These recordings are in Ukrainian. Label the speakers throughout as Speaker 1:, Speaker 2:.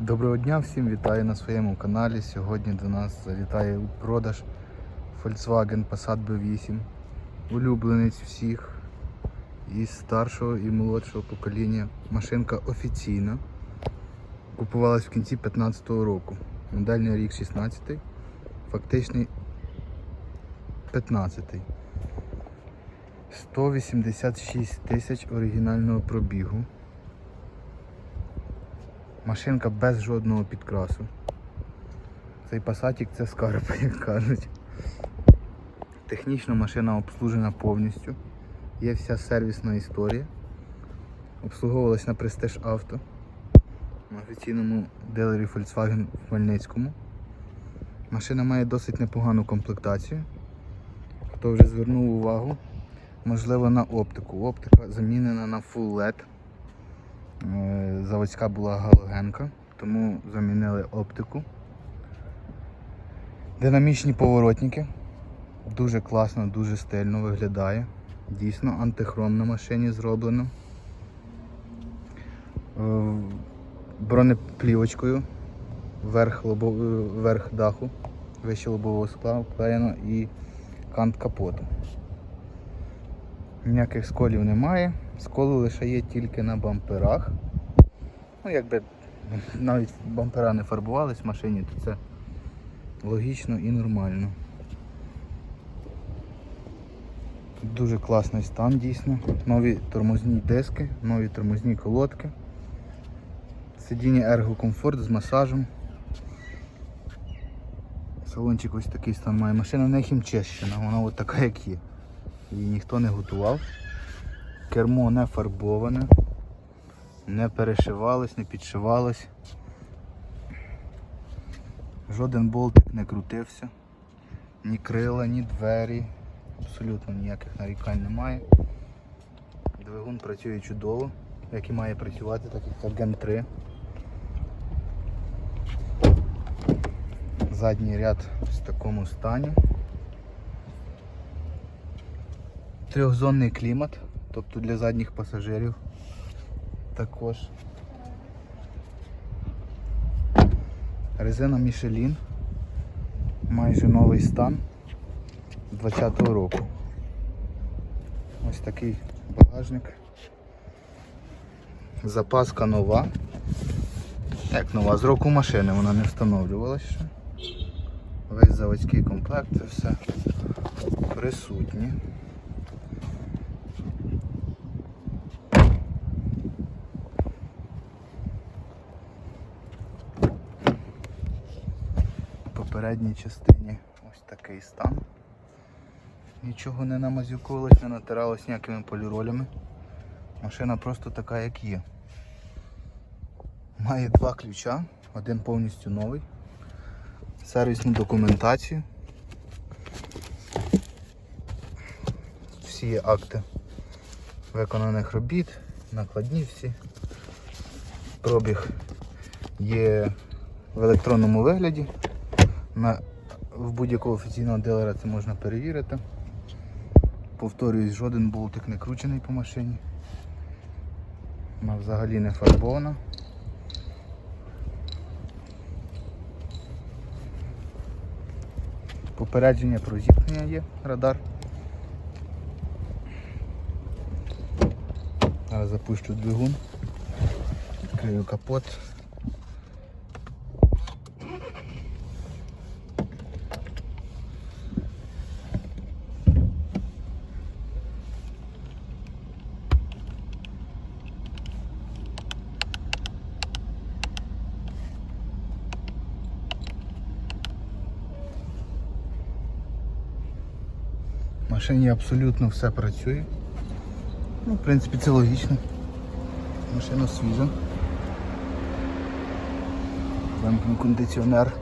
Speaker 1: Доброго дня всім, вітаю на своєму каналі. Сьогодні до нас залітає у продаж Volkswagen Passat B8. Улюбленець всіх із старшого і молодшого покоління. Машинка офіційна. Купувалась в кінці 2015 року. Модельний рік 16, фактичний 15. 186 тисяч оригінального пробігу. Машинка без жодного підкрасу. Цей пасатік це скарб, як кажуть. Технічно машина обслужена повністю. Є вся сервісна історія. Обслуговувалась на Prestige Auto на офіційному дилері Volkswagen в Хмельницькому. Машина має досить непогану комплектацію. Хто вже звернув увагу, можливо на оптику. Оптика замінена на Full LED. Е, Заводська була галогенка, тому замінили оптику. Динамічні поворотники. Дуже класно, дуже стильно виглядає. Дійсно, антихром на машині зроблено. Е, Бронеплівочкою верх, лобов... е, верх даху, вище лобового скла вклеєно і кант капоту. Ніяких сколів немає. Сколи лише є тільки на бамперах. Ну, якби навіть бампера не фарбувались в машині, то це логічно і нормально. Дуже класний стан дійсно. Нові тормозні диски, нові тормозні колодки. Сидіння ергокомфорт з масажем. Салончик ось такий стан має. Машина не хімчищена, вона от така як є. Її ніхто не готував. Кермо не фарбоване, не перешивалось, не підшивалось. Жоден болтик не крутився, ні крила, ні двері. Абсолютно ніяких нарікань немає. Двигун працює чудово, як і має працювати, так як Gen 3. Задній ряд в такому стані. Трьохзонний клімат, тобто для задніх пасажирів також. Резина Michelin, майже новий стан 20-го року. Ось такий багажник. Запаска нова. Як нова, з року машини вона не встановлювалася ще. Весь заводський комплект, це все присутнє. В попередній частині ось такий стан. Нічого не намазюковувалось, не натиралось ніякими поліролями. Машина просто така, як є. Має два ключа, один повністю новий. Сервісну документацію. Всі акти виконаних робіт, накладні всі. Пробіг є в електронному вигляді. На, в будь-якого офіційного дилера це можна перевірити. Повторююсь, жоден болтик не кручений по машині. Вона взагалі не фарбована. Попередження про зіткнення є, радар. Зараз запущу двигун, відкрию капот. Машині абсолютно все працює. Ну, в принципі, це логічно. Машина свіжа. Вимкну кондиціонер.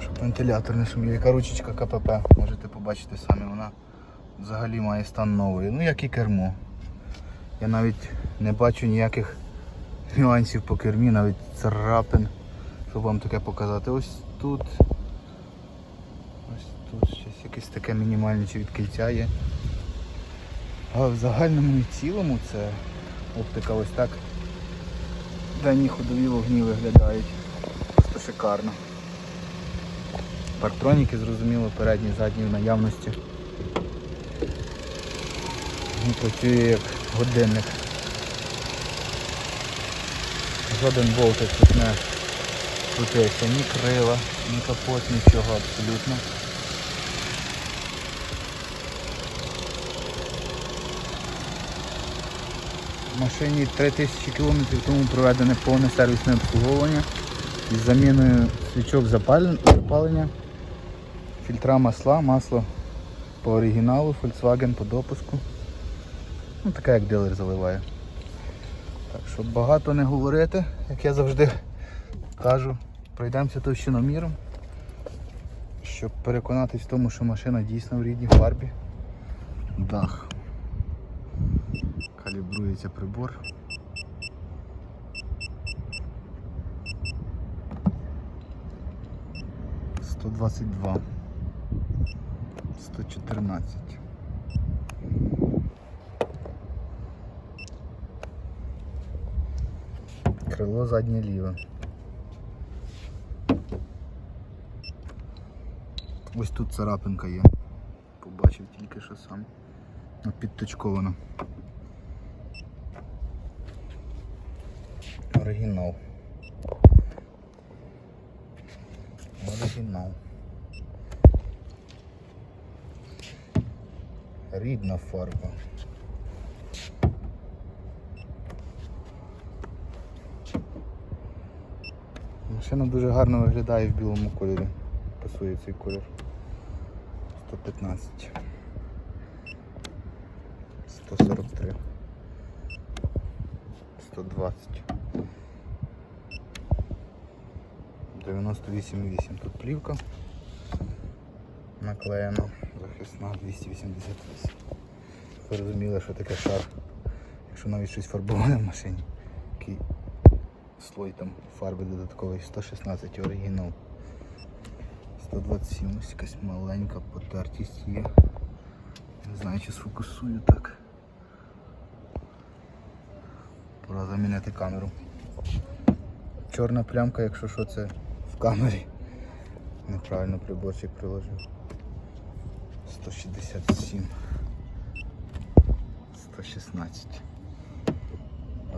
Speaker 1: Щоб вентилятор не шумів. Яка ручечка КПП, можете побачити самі, вона взагалі має стан нової. Ну як і кермо. Я навіть не бачу ніяких нюансів по кермі, навіть царапин, щоб вам таке показати. Ось тут. Ось тут щось якесь таке мінімальне чи від кільця є. Але в загальному і цілому це оптика ось так Денні ходові вогні виглядають. Просто шикарно. Парктроніки, зрозуміло, передні, задні в наявності. Він працює як годинник. Жоден болтик тут не крутився, ні крила, ні капот, нічого абсолютно. Машині 3000 км тому проведене повне сервісне обслуговування із заміною свічок запалення, фільтра масла, масло по оригіналу, Volkswagen по допуску. Ну, таке як дилер заливає. Так, щоб багато не говорити, як я завжди кажу, пройдемося товщиноміром, щоб переконатись в тому, що машина дійсно в рідній фарбі. Дах. Калібрується прибор. Сто двадцять два. Сто чотирнадцять. Крило заднє ліве. Ось тут царапинка є. Побачив тільки що сам. Ну, Оригінал. Оригінал. Рідна фарба. Машина дуже гарно виглядає в білому кольорі. Пасує цей колір. 115. 143. 120. 98,8. Тут плівка наклеєна, захисна 288. Ви що таке шар, якщо навіть щось фарбоване в машині. Який слой там фарби додатковий, 116 оригінал. 127, ось якась маленька потертість є. Не знаю, чи сфокусую так. Пора замінити камеру. Чорна плямка, якщо що, це камері. Неправильно приборчик приложив. 167. 116.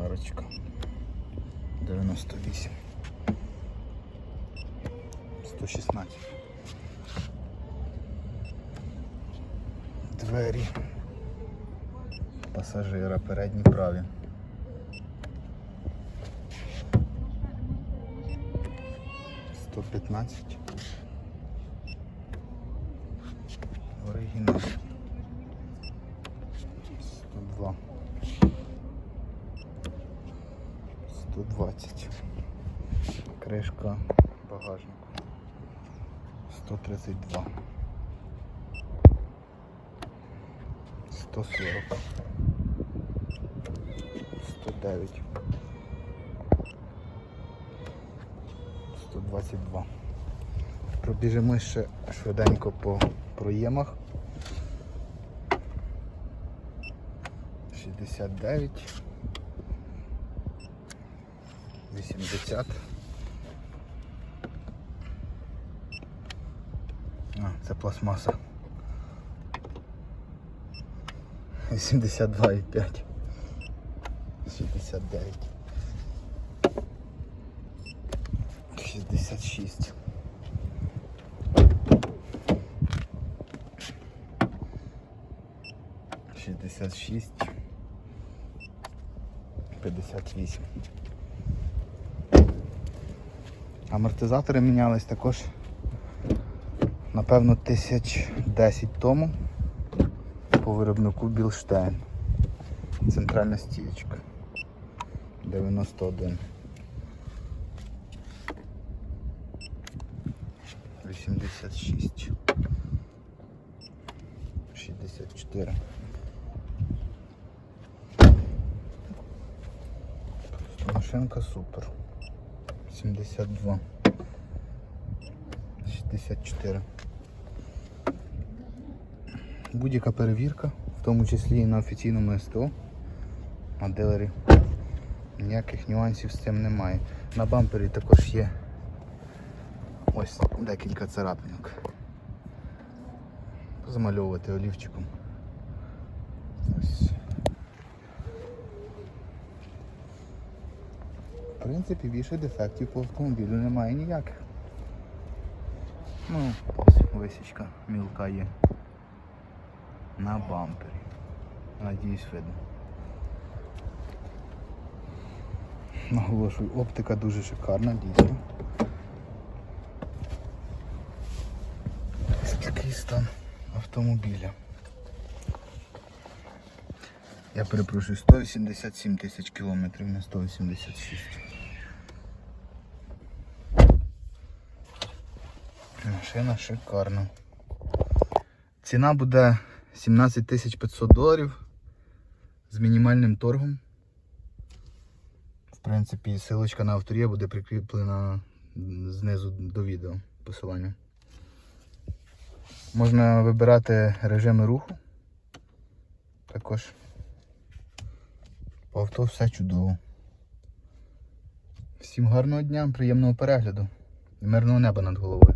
Speaker 1: Арочка. 98. 116. Двері. Пасажира передні праві. 115. Оригінал. 102. 120. Кришка багажнику. 132. 140. 109. 122. Пробіжимо ще швиденько по проємах. 69. 80. А, це пластмаса. 82,5. 69. 66. Шістдесят шість. П'ятдесят вісім. Амортизатори мінялись також, напевно, тисяч десять тому по виробнику Білштейн. Центральна стієчка. 91. 86. 64. Просто машинка супер. 72. 64. Будь-яка перевірка, в тому числі і на офіційному СТО, на дилері Ніяких нюансів з цим немає. На бампері також є ось декілька царапинок. Замальовувати олівчиком. Ось. В принципі, більше дефектів по автомобілю немає ніяких. Ну, ось висічка мілка є. На бампері. Надіюсь, видно. Наголошую, оптика дуже шикарна, дійсно. Ось такий стан автомобіля. Я перепрошую, 187 тисяч кілометрів, не 186. Машина шикарна. Ціна буде 17 500 доларів з мінімальним торгом. В принципі, силочка на авторія буде прикріплена знизу до відео посилання. Можна вибирати режими руху. Також по авто все чудово. Всім гарного дня, приємного перегляду і мирного неба над головою.